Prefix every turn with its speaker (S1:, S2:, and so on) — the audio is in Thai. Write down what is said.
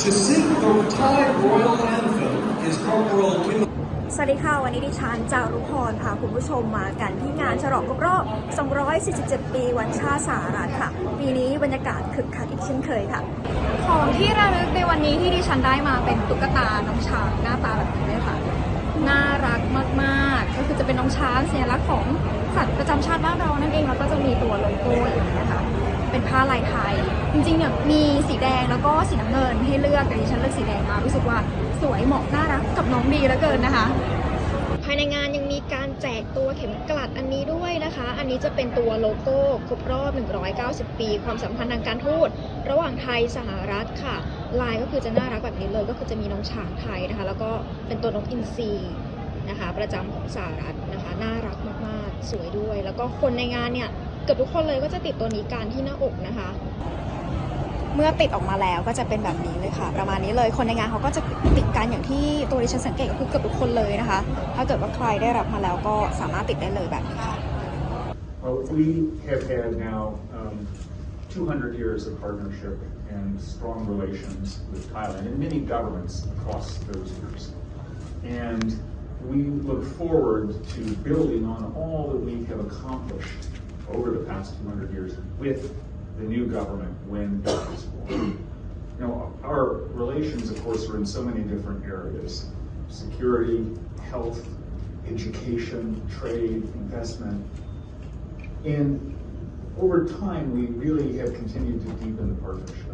S1: Your retired Royal Anthem is Corporal Kim
S2: สวัสดีค่ะ วันนี้ดิฉันจารุพรพาคุณผู้ชมมากันที่งานฉลองครบรอบ 247 ปีวันชาติสหรัฐค่ะ ปีนี้บรรยากาศคึกคักอีกเช่นเคยค่ะ
S3: ของที่ระลึกในวันนี้ที่ดิฉันได้มาเป็นตุ๊กตาน้องช้างหน้าตาแบบนี้เลยค่ะ น่ารักมากๆ ก็คือจะเป็นน้องช้างสัญลักษณ์ของสัตว์ประจำชาติบ้านเรานั่นเองแล้วก็จะมีตัวโลโก้อย่างนี้นะคะ เป็นผ้าลายไทย จริงๆเนี่ยมีสีแดงแล้วก็สีน้ำเงินให้เลือกแต่ดิฉันเลือกสีแดงมารู้สึกว่าสวยเหมาะน่ารักกับน้องดีเหลือเกินนะคะ ภายในงานยังมีการแจกตัวเข็มกลัดอันนี้ด้วยนะคะ อันนี้จะเป็นตัวโลโก้ครบรอบ 190 ปี ความสัมพันธ์ทางการทูตระหว่างไทยสหรัฐค่ะ ลายก็คือจะน่ารักแบบนี้เลย ก็คือจะมีน้องช้างไทยนะคะ แล้วก็เป็นตัวนกอินทรีนะคะ ประจำของสหรัฐนะคะ น่ารักมากๆ สวยด้วย แล้วก็คนในงานเนี่ย เกือบทุกคนเลยก็จะติดตัวนี้การที่หน้าอกนะคะ เมื่อติดออกมาแล้วก็จะเป็นแบบนี้เลยค่ะ ประมาณนี้เลยคนในงานเขาก็จะติดกันอย่างที่ตัวดิฉันสังเกตก็คือเกือบทุกคนเลยนะคะ ถ้าเกิดว่าใครได้รับมาแล้วก็สามารถติดได้เลยแบบนี้ค่ะ
S4: Well, we have had now um, 200 years of partnership and strong relations with Thailand and many governments across those years. And we look forward to building on all that we have accomplished over the past 200 years with the new government when it formed. You know, our relations, of course, are in so many different areas security, health, education, trade, investment. And over time, we really have continued to deepen the partnership.